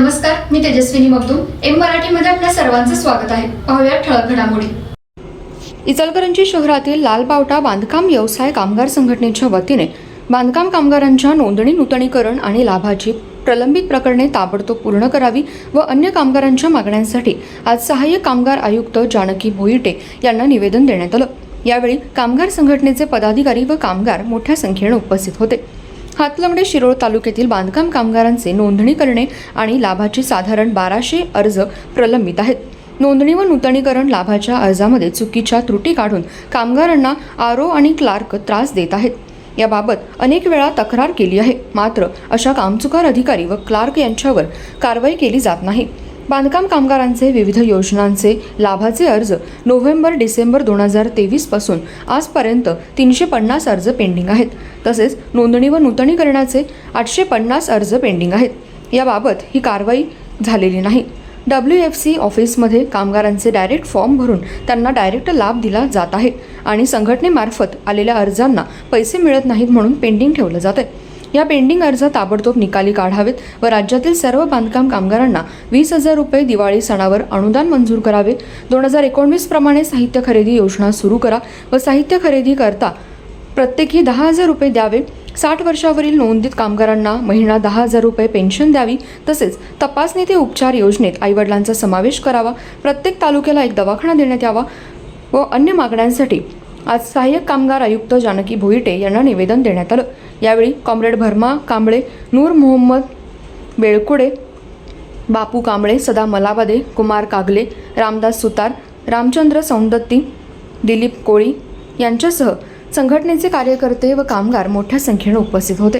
नमस्कार मी तेजस्विनी मगदूम. एम मराठीमध्ये आपल्या सर्वांचं स्वागत आहे. पाहूया ठळक घडामोडी. इचलकरंजी शहरातील लालबावटा बांधकाम व्यवसाय कामगार संघटनेच्या वतीने बांधकाम कामगारांच्या नोंदणी नूतनीकरण आणि लाभाची प्रलंबित प्रकरणे ताबडतोब पूर्ण करावी व अन्य कामगारांच्या मागण्यांसाठी आज सहाय्यक कामगार आयुक्त जानकी भोईटे यांना निवेदन देण्यात आलं. यावेळी कामगार संघटनेचे पदाधिकारी व कामगार मोठ्या संख्येने उपस्थित होते. हातलंगडे शिरोळ तालुक्यातील बांधकाम कामगारांचे नोंदणी करणे आणि लाभाची साधारण बाराशे अर्ज प्रलंबित आहेत. नोंदणी व नूतनीकरण लाभाच्या अर्जामध्ये चुकीच्या त्रुटी काढून कामगारांना आरो आणि क्लार्क त्रास देत आहेत. याबाबत अनेक वेळा तक्रार केली आहे. मात्र अशा कामचुकार अधिकारी व क्लार्क यांच्यावर कारवाई केली जात नाही. बांधकाम कामगारांचे विविध योजनांचे लाभाचे अर्ज नोव्हेंबर डिसेंबर दोन हजार तेवीसपासून आजपर्यंत तीनशे पन्नास अर्ज पेंडिंग आहेत. तसेच नोंदणी व नूतनीकरणाचे आठशे पन्नास अर्ज पेंडिंग आहेत. याबाबत ही कारवाई झालेली नाही. डब्ल्यू एफ सी ऑफिसमध्ये कामगारांचे डायरेक्ट फॉर्म भरून त्यांना डायरेक्ट लाभ दिला जात आहे आणि संघटनेमार्फत आलेल्या अर्जांना पैसे मिळत नाहीत म्हणून पेंडिंग ठेवलं जात आहे या पेंडिंग अर्ज ताबडतोब निकाली काढावेत व राज्यातील सर्व बांधकाम कामगारांना वीस हजार रुपये दिवाळी सणावर अनुदान मंजूर करावे. दोन हजार एकोणवीस प्रमाणे साहित्य खरेदी योजना सुरू करा व साहित्य खरेदी करता प्रत्येकी दहा हजार रुपये द्यावे. साठ वर्षावरील नोंदित कामगारांना महिना दहा हजार रुपये पेन्शन द्यावी. तसेच तपासणी ते उपचार योजनेत आईवडिलांचा समावेश करावा. प्रत्येक तालुक्याला एक दवाखाना देण्यात यावा व अन्य मागण्यांसाठी आज सहाय्यक कामगार आयुक्त जानकी भोईटे यांना निवेदन देण्यात आलं. यावेळी कॉम्रेड भरमा कांबळे नूर मोहम्मद बेळकुडे बापू कांबळे सदा मलाबादे कुमार कागले रामदास सुतार रामचंद्र सौंदत्ती दिलीप कोळी यांच्यासह संघटनेचे कार्यकर्ते व कामगार मोठ्या संख्येने उपस्थित होते.